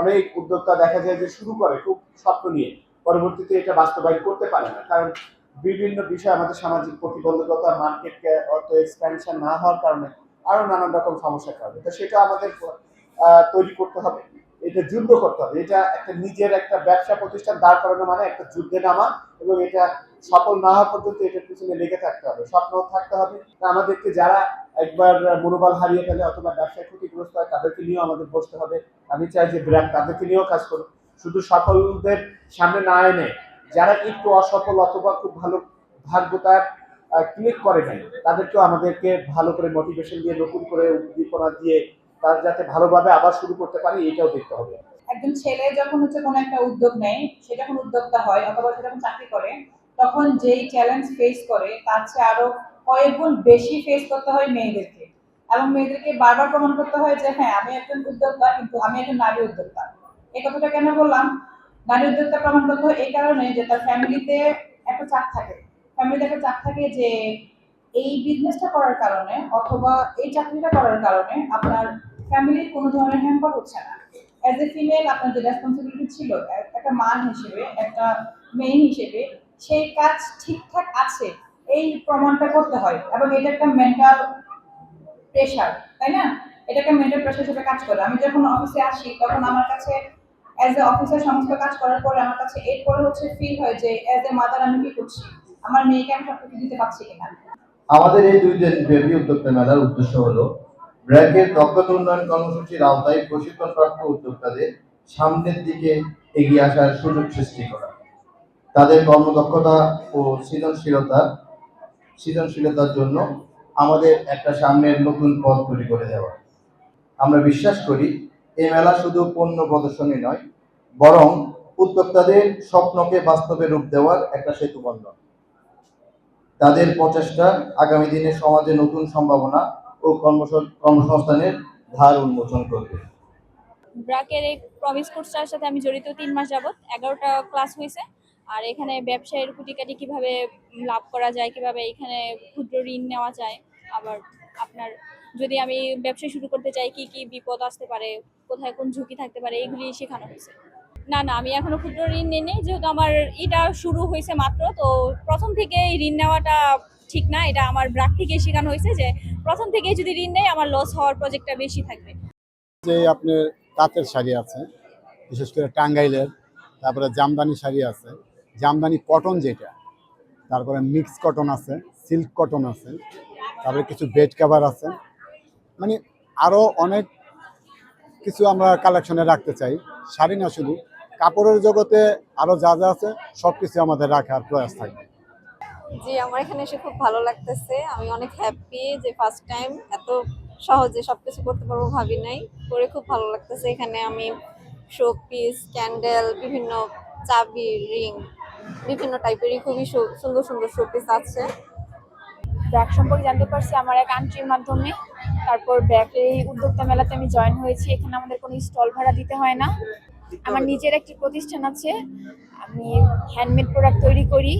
অনেক উদ্যোক্তা দেখা যায় যে শুরু করে খুব স্বপ্ন নিয়ে। পরবর্তীতে এটা বাস্তবায়ন করতে পারে না। কারণ বিভিন্ন বিষয় আমাদের সামাজিক প্রতিবন্ধকতা মার্কেটকে অত এক্সপ্যানশন না হওয়ার কারণে আরও নানান রকম সমস্যার কারণে। তো সেটা আমাদের তৈরি করতে হবে। এটা যুদ্ধ করতে হবে। এটা একটা নিজের একটা ব্যবসা প্রতিষ্ঠান দাঁড় করানো মানে একটা যুদ্ধে নামা এবং এটা সফল না হওয়া পর্যন্ত এটার পিছনে লেগে থাকতে হবে, স্বপ্ন থাকতে হবে। আমাদেরকে যারা একবার মনোবল হারিয়ে ফেলে অথবা ব্যবসায় ক্ষতিগ্রস্ত হয়, তাদেরকে নিয়েও আমাদের বসতে হবে। আমি চাই যে ব্র্যাক তাদেরকে নিয়েও কাজ করুক। শুধু সফলদের সামনে না এনে যারা একটু অসফল অথবা খুব ভালো ভাগ্য তার ক্লিক করে নাই, তাদেরকেও আমাদেরকে ভালো করে মোটিভেশন দিয়ে, নতুন করে উদ্দীপনা দিয়ে তার যাতে ভালোভাবে আবার শুরু করতে পারে, এটাও দেখতে হবে। একজন ছেলে যখন হচ্ছে কোনো একটা উদ্যোগ নেয়, সে যখন উদ্যোক্তা হয় অথবা সে যখন চাকরি করে, তখন যেই চ্যালেঞ্জ ফেস করে, তার চেয়ে আরও কয়েক গুণ বেশি ফেস করতে হয় মেয়েদেরকে। এবং মেয়েদেরকে বারবার প্রমাণ করতে হয় যে হ্যাঁ আমি একজন উদ্যোক্তা, কিন্তু আমি একজন নারী উদ্যোক্তা। এই কথাটা কেন বললাম? নারী উদ্যোক্তা প্রমাণ করতে হয় এই কারণে যে, তার ফ্যামিলিতে একটা চাপ থাকে। ফ্যামিলিতে একটা চাপ থাকে যে, এই বিজনেসটা করার কারণে অথবা এই চাকরিটা করার কারণে আপনার ফ্যামিলির কোনো ধরনের হ্যাম্পার হচ্ছে না। অ্যাজ এ ফিমেল আপনার যে রেসপন্সিবিলিটি ছিল, একটা মান হিসেবে, একটা মেয়ে হিসেবে, সেই কাজ ঠিকঠাক আছে, এই প্রমাণটা করতে হয়। এবং এটা একটা মেন্টাল প্রেশার তাই না? এটা একটা মেন্টাল প্রেশার হিসেবে কাজ করে। আমি যখন অফিসে আসি, তখন আমার কাছে অ্যাজ এ অফিসার সমস্ত কাজ করার পরে আমার কাছে এরপরে হচ্ছে ফিল হয় যে অ্যাজ এ মাদার আমি কি করছি? আমার মেয়েকে আমি সবকিছু দিতে পারছি কিনা? আমাদের এই দুই ব্যাপী উদ্যোক্তা মেলার উদ্দেশ্য হলো ব্র্যাকের দক্ষতা উন্নয়ন কর্মসূচির আওতায় প্রশিক্ষণপ্রাপ্ত উদ্যোক্তাদের সামনের দিকে এগিয়ে আসার সুযোগ সৃষ্টি করা। তাদের কর্মদক্ষতা ও সৃজনশীলতা, সৃজনশীলতার জন্য আমাদের একটা সামনের নতুন পথ তৈরি করে দেওয়া। আমরা বিশ্বাস করি এই মেলা শুধু পণ্য প্রদর্শনী নয়, বরং উদ্যোক্তাদের স্বপ্নকে বাস্তবে রূপ দেওয়ার একটা সেতু বন্ধন তাদের প্রচেষ্টা আগামী দিনে সমাজে নতুন সম্ভাবনা ও কর্মসংস্থানের ধার উন্মোচন করবে। ব্রাকের এই প্রমিস কোর্সটার সাথে আমি জড়িত তিন মাস যাবত এগারোটা ক্লাস হয়েছে। আর এখানে ব্যবসায়ের কুটিকাটি কীভাবে লাভ করা যায়, কীভাবে এখানে ক্ষুদ্র ঋণ নেওয়া যায়, আবার আপনার যদি আমি ব্যবসা শুরু করতে চাই, কি কি বিপদ আসতে পারে, কোথায় কোন ঝুঁকি থাকতে পারে, এগুলি শেখানো হয়েছে। না না, আমি এখনও ক্ষুদ্র ঋণ নিইনি যেহেতু আমার এটা শুরু হয়েছে মাত্র, তো প্রথম থেকে এই ঋণ নেওয়াটা ঠিক না, এটা আমার ব্রাক থেকে শেখানো হয়েছে যে প্রথম থেকে যদি ঋণ নেয়, আমার লস হওয়ার প্রজেক্টটা বেশি থাকবে। যে আপনার তাঁতের শাড়ি আছে, বিশেষ করে টাঙ্গাইলের, তারপরে জামদানি শাড়ি আছে, জামদানি কটন যেটা, তারপরে মিক্স কটন আছে সিল্ক কটন আছে, তারপরে কিছু বেড কাভার আছে মানে আরও অনেক কিছু আমরা কালেকশনে রাখতে চাই। শাড়ি না শুধু, কাপড়ের জগতে আরও যা যা আছে সব কিছু আমাদের রাখার প্রয়াস থাকবে। জি, আমার এখানে এসে খুব ভালো লাগতেছে। আমি অনেক হ্যাপি যে ফার্স্ট টাইম এত সহজে সবকিছু করতে পারব ভাবি নাই। করে খুব ভালো লাগতেছে এখানে আমি শো পিস ক্যান্ডেল বিভিন্ন চাবি রিং বিভিন্ন টাইপেরই খুবই সুন্দর সুন্দর শো পিস আছে। ব্যাগ সম্পর্কে জানতে পারছি আমার এক আন্টির মাধ্যমে। তারপর ব্যাগের উদ্যোক্তা মেলাতে আমি জয়েন হয়েছি। এখানে আমাদের কোনো স্টল ভাড়া দিতে হয় না। আমার নিজের একটি প্রতিষ্ঠান আছে। আমি হ্যান্ডমেড প্রোডাক্ট তৈরি করি।